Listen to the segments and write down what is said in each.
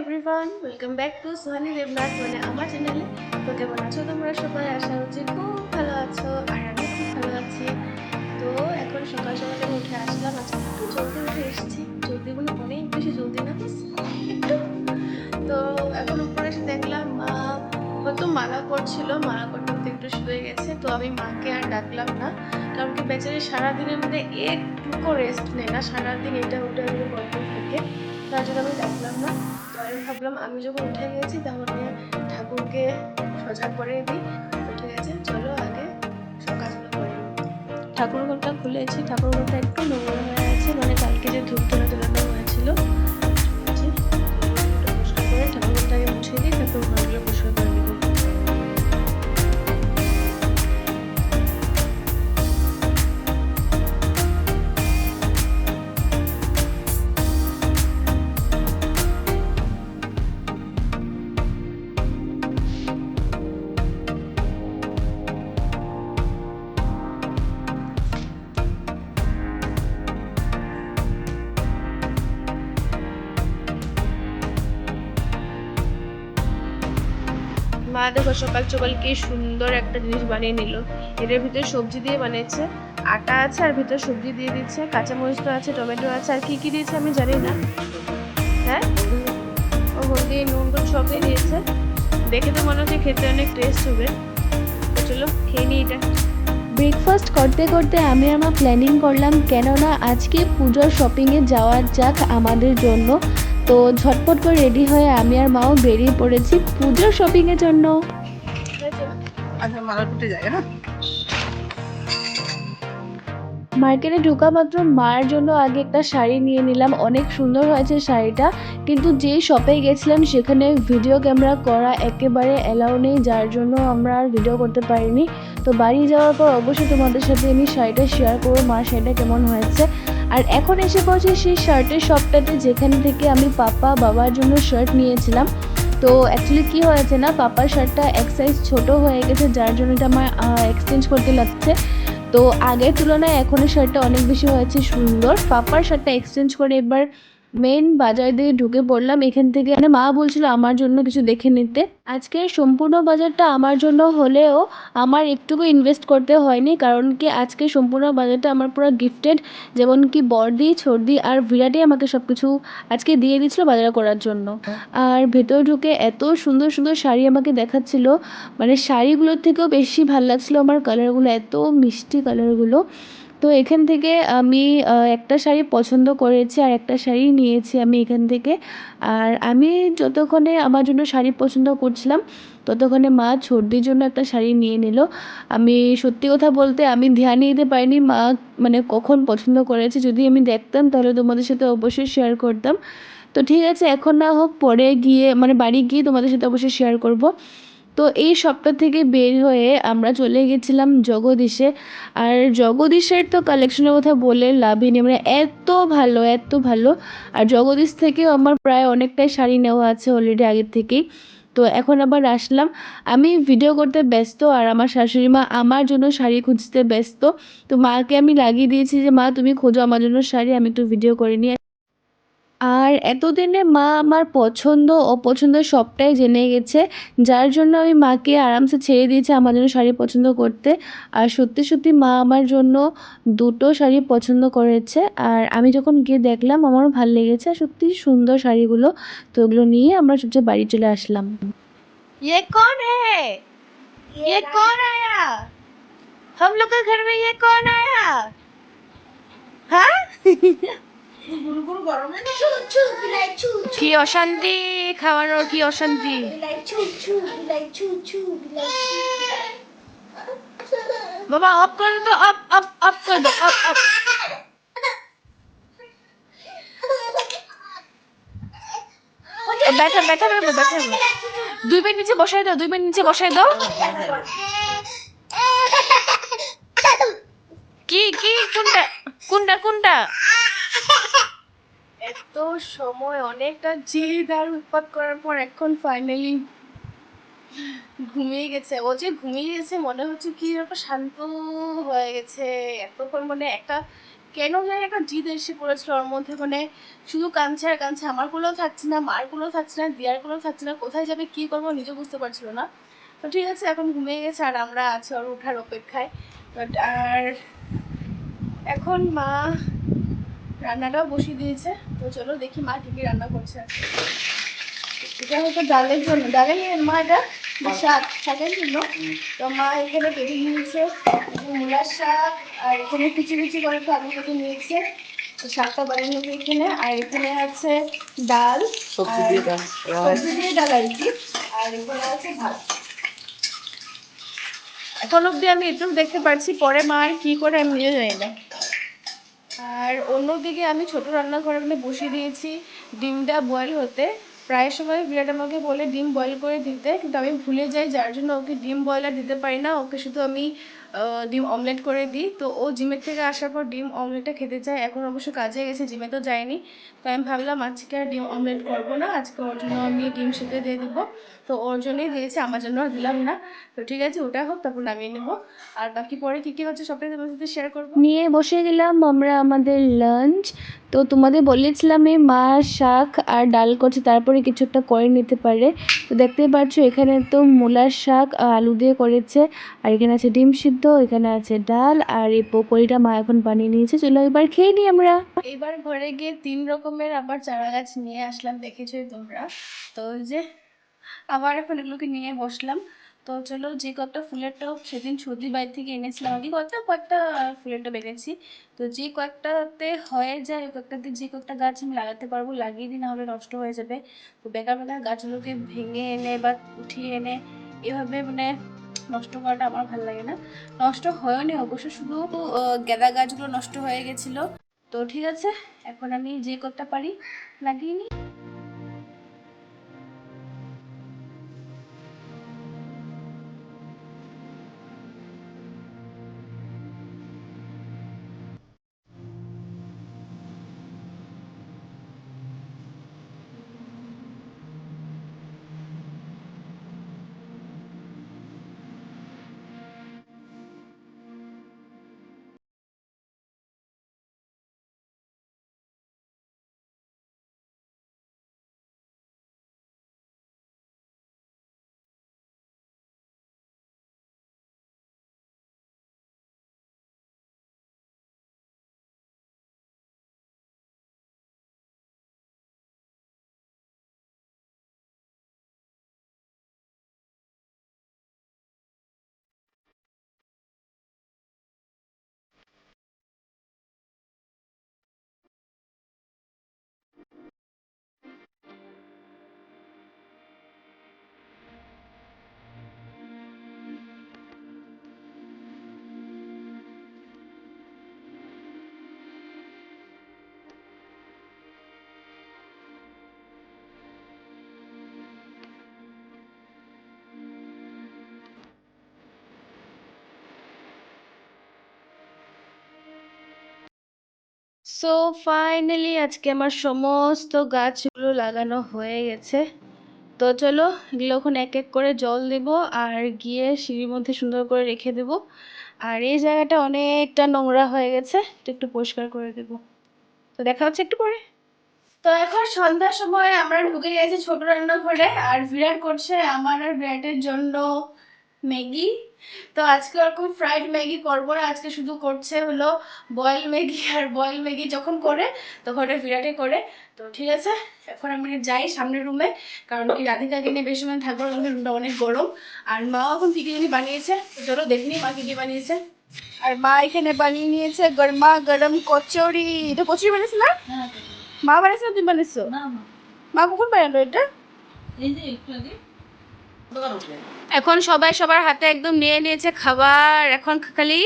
Everyone welcome back to Sohani Debnath মানে আমার চ্যানেলে তো কেমন আছো তোমরা সবাই? আশা হচ্ছে খুব ভালো আছো আর আমি খুব ভালো আছি। তো এখন সকাল সকালে উঠে আসলাম, আজকে একটু জলদি উঠে এসেছি। জলদি বলে অনেক বেশি জলদি না তো এখন উপরে এসে দেখলাম মা হয়তো মালা করছিল মালা করতে করতে একটু শুয়ে গেছে। তো আমি মাকে আর ডাকলাম না, কারণ কি বেচারি সারাদিনের মধ্যে একটুকু রেস্ট নেয় না। সারাদিন এটা ওটা করতে থাকে। তার আমি ডাকলাম না। তো আমি ভাবলাম আমি যখন উঠে গেছি তাহলে ঠাকুরকে সজাগ করে দিই ঠিক আছে চলো আগে সব কাজগুলো করে ঠাকুর ঘরটা খুলেছি, ঠাকুর ঘরটা একটু নোংরা হয়ে আছে মানে কালকে যে ধূপ তোলা তোলানো হয়েছিল, ঠিক আছে? ঠাকুর ঘরটাকে মুছে দিই, ঠাকুর ঘরগুলো পরিষ্কার মা দেখো সকাল সকাল কি সুন্দর একটা জিনিস বানিয়ে নিল। এটার ভিতরে সবজি দিয়ে বানিয়েছে। আটা আছে আর ভিতরে সবজি দিয়ে দিচ্ছে, কাঁচামরিচ তো আছে, টমেটো আছে, আর কি কি দিয়েছে আমি জানি না। হ্যাঁ? ও হলদি নুন টুন সবই দিয়েছে। দেখে তো মনে হচ্ছে খেতে অনেক টেস্ট হবে। চলো খেয়ে নিই এটা। ব্রেকফাস্ট করতে করতে আমি আমার প্ল্যানিং করলাম, কেননা আজকে পুজোর শপিংয়ে যাওয়া যাক আমাদের জন্য। তো ঝটপট করে রেডি হয়ে আমি আর মাও বেরিয়ে পড়েছি পুজোর শপিংয়ের জন্য। আচ্ছা যায় না মার্কেটে ঢোকা মাত্র মায়ের জন্য আগে একটা শাড়ি নিয়ে নিলাম। অনেক সুন্দর হয়েছে শাড়িটা কিন্তু যেই শপে গেছিলাম সেখানে ভিডিও ক্যামেরা করা একেবারে অ্যালাউ নেই যার জন্য আমরা আর ভিডিও করতে পারিনি। তো বাড়ি যাওয়ার পর অবশ্যই তোমাদের সাথে আমি শাড়িটা শেয়ার করব মার শাড়িটা কেমন হয়েছে। আর এখন এসে পড়ছে সেই শার্টের শপটাতে যেখান থেকে আমি পাপা বাবার জন্য শার্ট নিয়েছিলাম। তো অ্যাকচুয়ালি কী হয়েছে না, পাপার শার্টটা এক সাইজ ছোটো হয়ে গেছে, যার জন্য এটা আমার এক্সচেঞ্জ করতে লাগছে। তো আগের তুলনায় এখনও শার্টটা অনেক বেশি হয়েছে সুন্দর। পাপার শার্টটা এক্সচেঞ্জ করে এবার মেন বাজার দিয়ে ঢুকে পড়লাম। এখান থেকে মানে মা বলছিল আমার জন্য কিছু দেখে নিতে। আজকের সম্পূর্ণ বাজারটা আমার জন্য হলেও আমার একটুকু ইনভেস্ট করতে হয়নি, কারণ কি আজকে সম্পূর্ণ বাজারটা আমার পুরো গিফটেড যেমন কি বর্দি, ছর্দি আর বিরাটই আমাকে সব কিছু আজকে দিয়ে দিয়েছিল বাজার করার জন্য। আর ভেতর ঢুকে এত সুন্দর সুন্দর শাড়ি আমাকে দেখাচ্ছিল। মানে শাড়িগুলোর থেকেও বেশি ভালো লাগছিল আমার কালারগুলো এত মিষ্টি কালারগুলো তো এখান থেকে আমি একটা শাড়ি পছন্দ করেছি আর একটা শাড়ি নিয়েছি আমি এখান থেকে। আর আমি যতক্ষণে আমার জন্য শাড়ি পছন্দ করছিলাম, ততক্ষণে মা ছর্দির জন্য একটা শাড়ি নিয়ে নিল। আমি সত্যি কথা বলতে আমি ধ্যানই দিতে পারিনি, মা মানে কখন পছন্দ করেছে যদি আমি দেখতাম তাহলে তোমাদের সাথে অবশ্যই শেয়ার করতাম। তো ঠিক আছে, এখন না হোক পরে গিয়ে মানে বাড়ি গিয়ে তোমাদের সাথে অবশ্যই শেয়ার করব। তো এই সপ্তাহ থেকে বের হয়ে আমরা চলে গেছিলাম জগদীশে। আর জগদীশের তো কালেকশনের কথা বলে লাভই নেই মানে এত ভালো এত ভালো। আর জগদীশ থেকেও আমার প্রায় অনেকটাই শাড়ি নেওয়া আছে অলরেডি আগের থেকেই। তো এখন আবার আসলাম। আমি ভিডিও করতে ব্যস্ত আর আমার শাশুড়ি মা আমার জন্য শাড়ি খুঁজতে ব্যস্ত। তো মাকে আমি লাগিয়ে দিয়েছি যে, মা, তুমি খোঁজো আমার জন্য শাড়ি, আমি একটু ভিডিও করে নিই আর এতদিনে মা আমার পছন্দ অপছন্দ সবটাই জেনে গেছে যার জন্য আমি মাকে আরামসে ছেড়ে দিয়েছি আমার জন্য শাড়ি পছন্দ করতে আর সত্যি সত্যি মা আমার জন্য দুটো শাড়ি পছন্দ করেছে আর আমি যখন গিয়ে দেখলাম আমারও ভালো লেগেছে আর সত্যি সুন্দর শাড়িগুলো তো ওগুলো নিয়ে আমরা সবচেয়ে বাড়ি চলে আসলাম ये कौन है ये कौन आया हम लोग के घर में ये कौन आया हाँ গুরু গুরু গরমে না কি অশান্তি? খাওয়ানোর কি অশান্তি? বাবা অফ করে দাও অফ অফ অফ করে দাও অফ অফ। ব্যাটা ব্যাটা দুই মিনিট নিচে বসাই দাও দুই মিনিট নিচে বসাই দাও। কি কি কোনটা? কোনটা কোনটা? সময় অনেকটা জেদ আর উৎপাত করার পর এখন ফাইনালি ঘুমিয়ে গেছে। ও যে ঘুমিয়ে গেছে মনে হচ্ছে কি এরকম শান্ত হয়ে গেছে। এতক্ষণ মানে একটা কেন জানি একটা জিদ এসে পড়েছিল ওর মধ্যে। মানে শুধু কাঁদছে আর কাঁদছে আমার গুলোও থাকছে না মার গুলোও থাকছে না দিয়ার গুলোও থাকছে না, কোথায় যাবে, কি করব নিজে বুঝতে পারছিল না। তো ঠিক আছে, এখন ঘুমিয়ে গেছে আর আমরা আছি ওর ওঠার অপেক্ষায়। বাট আর এখন মা রান্নাটাও বসিয়ে দিয়েছে। তো চলো দেখি মা কি কি রান্না করছে এটা হয়তো ডালের জন্য। ডালে নিয়ে মা এটা শাক শাকের জন্য। তো মা এখানে কেটে নিয়েছে। মূলার শাক আর এখানে কুচি কুচি করে একটু আলু কেটে নিয়েছে। তো শাকটা বানিয়ে নেবে এখানে। আর এখানে আছে ডাল সবজি আর- দিয়ে দাও সবজি দিয়ে ডাল আর কি। আর এখানে আছে ভাত। এখন অব্দি আমি একটু দেখতে পারছি পরে মা আর কি করে আমি নিজে জানি না। আর অন্যদিকে আমি ছোট রান্নাঘরে মানে বসিয়ে দিয়েছি ডিমটা বয়েল হতে। প্রায় সময় বিরাট আমাকে বলে, ডিম বয়েল করে দিতে। কিন্তু আমি ভুলে যাই, যার জন্য ওকে ডিম বয়েলার দিতে পারি না। ওকে শুধু আমি ডিম অমলেট করে দিই। তো ও জিমের থেকে আসার পর ডিম অমলেটটা খেতে চায়। এখন অবশ্য কাজে গেছে, জিমে তো যায়নি। তো আমি ভাবলাম, আজকে আর ডিম অমলেট করব না, আজকে ওর জন্য আমি ডিম সেদ্ধ দিয়ে দেবো। তো ওর জন্যই দিয়েছে, আমার জন্য আর দিলাম না। তো ঠিক আছে, ওটা হোক, তারপর নামিয়ে নেব। আর বাকি পরে কী কী হচ্ছে সবটাই তোমার সাথে শেয়ার করব। নিয়ে বসে গেলাম আমরা আমাদের লাঞ্চ তো তোমাদের বলেছিলাম এই মা শাক আর ডাল করছে, তারপরে কিছু একটা করে নিতে পারে। তো দেখতেই পাচ্ছ, এখানে তো মূলার শাক, আলু দিয়ে করেছে, আর এখানে আছে ডিম সিদ্ধ। এখানে আছে ডাল আর এই পকোড়িটা মা এখন বানিয়ে নিয়েছে। চলো এবার খেয়ে নিই আমরা। এবার ঘরে গিয়ে তিন রকমের আবার চারা গাছ নিয়ে আসলাম, দেখেছোই তোমরা। তো ওই যে আবার এখন এগুলোকে নিয়ে বসলাম। তো চলো যে কয়েকটা ফুলেরটাও সেদিন সর্দি বাড়ি থেকে এনেছিলাম আমি কয়েকটা কয়েকটা ফুলেরটা বেড়েছি তো যে কয়েকটাতে হয়ে যায়, ওই কয়েকটাতে যে কয়েকটা গাছ আমি লাগাতে পারব, লাগিয়ে দিই না হলে নষ্ট হয়ে যাবে। তো বেকার বেকার গাছগুলোকে ভেঙে এনে বা উঠিয়ে এনে এভাবে মানে নষ্ট করাটা আমার ভালো লাগে না। নষ্ট হয়নি অবশ্য, শুধু গেঁদা গাছগুলো নষ্ট হয়ে গেছিল। তো ঠিক আছে, এখন আমি যে করতে পারি লাগিয়ে নিই। সো ফাইনালি আজকে আমার সমস্ত গাছগুলো লাগানো হয়ে গেছে। তো চলো, এগুলো এখন এক এক করে জল দেব আর গিয়ে সিঁড়ির মধ্যে সুন্দর করে রেখে দেব। আর এই জায়গাটা অনেকটা নোংরা হয়ে গেছে একটু পরিষ্কার করে দেব। তো দেখা হচ্ছে একটু পরে। তো এখন সন্ধ্যার সময় আমরা ঢুকে গেছি ছোট রান্নাঘরে, আর বিরাট করছে আমার আর বিরাটের জন্য ম্যাগি? তো আজকে ওরকম ফ্রাইড ম্যাগি করব না। আজকে শুধু করছে হলো বয়েল ম্যাগি আর বয়েল ম্যাগি যখন করে তখন ওটা বিরাটে করে। তো ঠিক আছে এখন আমি যাই সামনের রুমে কারণ কি রাধিকাকে নিয়ে বেশি সময় থাকব কারণ রুমটা অনেক গরম। আর মাও এখন কি কি জানি বানিয়েছে? তো চলো দেখিনি মা কি কি বানিয়েছে। আর মা এখানে বানিয়ে নিয়েছে গরমা গরম কচুরি। এটা কচুরি বানিয়েছে না? মা বানিয়েছে না তুমি বানিয়েছো? মা। কখন বানালো এটা? এখন সবাই সবার হাতে একদম নিয়ে নিয়েছে খাবার। এখন খালি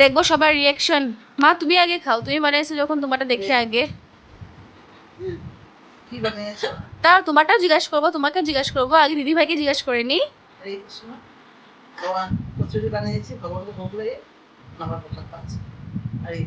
দেখব সবার রিয়াকশন মা তুমি আগে খাও। তুমি বানিয়েছো যখন তোমারটা দেখে আগে। তা তোমারটাও জিজ্ঞাসা করব তোমাকে জিজ্ঞাসা করব। আগে দিদি ভাইকে জিজ্ঞাসা করে নি। হরে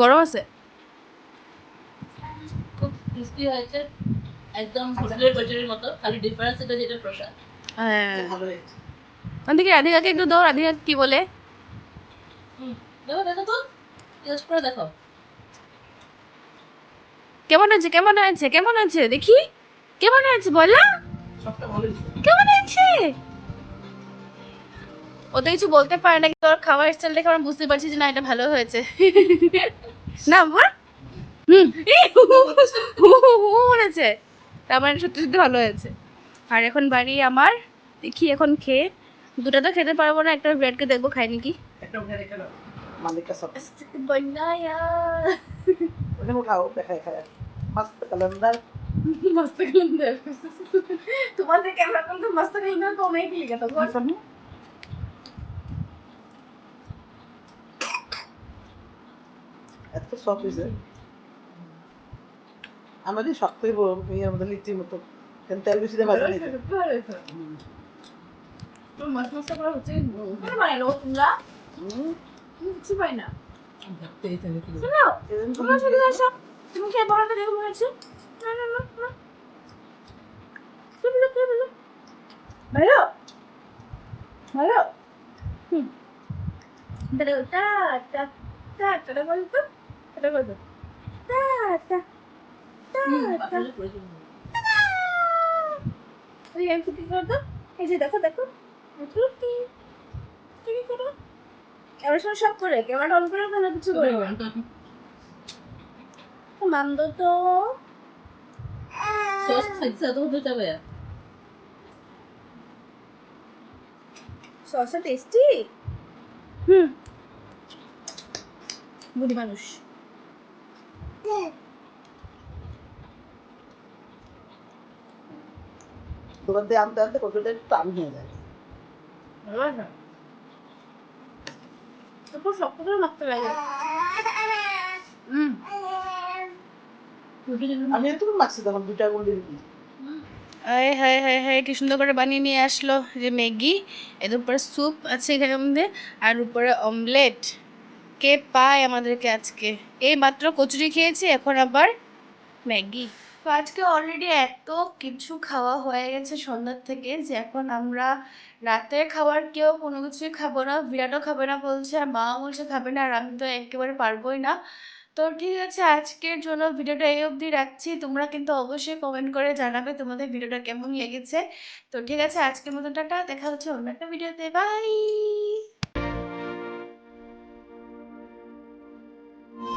গরম আছে? খুব টেস্টি হয়েছে একদম হোটেলের কচুরির মতো খালি ডিফারেন্স এটা যেটা প্রসাদ। হ্যাঁ। ভালো হয়েছে। ওদিকে রাধিকাকে একটু দাও রাধিকা কি বলে? হুম দেখো দেখো তো টেস্ট করে দেখো। কেমন আছে কেমন আছে কেমন আছে দেখি। কেমন আছে বল। কেমন আছে ও কিছু বলতে পারে না কিন্তু ওর খাওয়ার স্টাইল দেখে আমরা বুঝতে পারছি যে না এটা ভালো হয়েছে। না আমার হুম। তার মানে সত্যি সত্যি ভালো হয়েছে। আর এখন বাড়ি আমার দেখি এখন খেয়ে দুটা তো খেতে পারব না একটা ব্রেডকে দেখব খাই নাকি? তোমাদের ক্যামেরা তো মস্ত কমেই লিখে তো এত শখ হয়েছে আমারই শখ থেকে মেয়ের মধ্যে লিচির মতো কেন তেল বেশি দিয়ে ভাজা তোমরা তুমি খেয়ে বড়টা দেখে মনে হচ্ছে না না না না তুমি দেখে বলো ভালো ভালো হুম বলতো টা টা টা টা আসলে ওই আমি কি করতো এই যে দেখো দেখো। কি কি করো? ক্যামেরা সময় সব করে ক্যামেরা অন করে না কিছু করে মান্দ তো। সস খাইছে তো হতে যাবে? সসটা টেস্টি হুম। বুড়ি মানুষ। দোকান থেকে আনতে আনতে কতটা টান হয়ে যায়। তারপর শক্ত করে মাখতে লাগে। আমি একটু মাখছি তখন দুটা গুলি হায় হায় হায় হায় কি সুন্দর করে বানিয়ে নিয়ে আসলো যে ম্যাগি। এর উপরে স্যুপ আছে মধ্যে আর উপরে অমলেট কে পায় আমাদেরকে আজকে? এই মাত্র কচুরি খেয়েছি, এখন আবার ম্যাগি। তো আজকে অলরেডি এত কিছু খাওয়া হয়ে গেছে সন্ধ্যার থেকে যে এখন আমরা রাতের খাবার কেউ কোনো কিছুই খাব না, বিরাটও খাবে না বলছে, আর মা বলছে খাবে না, আর আমি তো একেবারে পারবোই না। তো ঠিক আছে, আজকের জন্য ভিডিওটা এই অবধি রাখছি। তোমরা কিন্তু অবশ্যই কমেন্ট করে জানাবে তোমাদের ভিডিওটা কেমন লেগেছে। তো ঠিক আছে, আজকের মতো টাটা, দেখা হচ্ছে অন্য একটা ভিডিওতে। বাই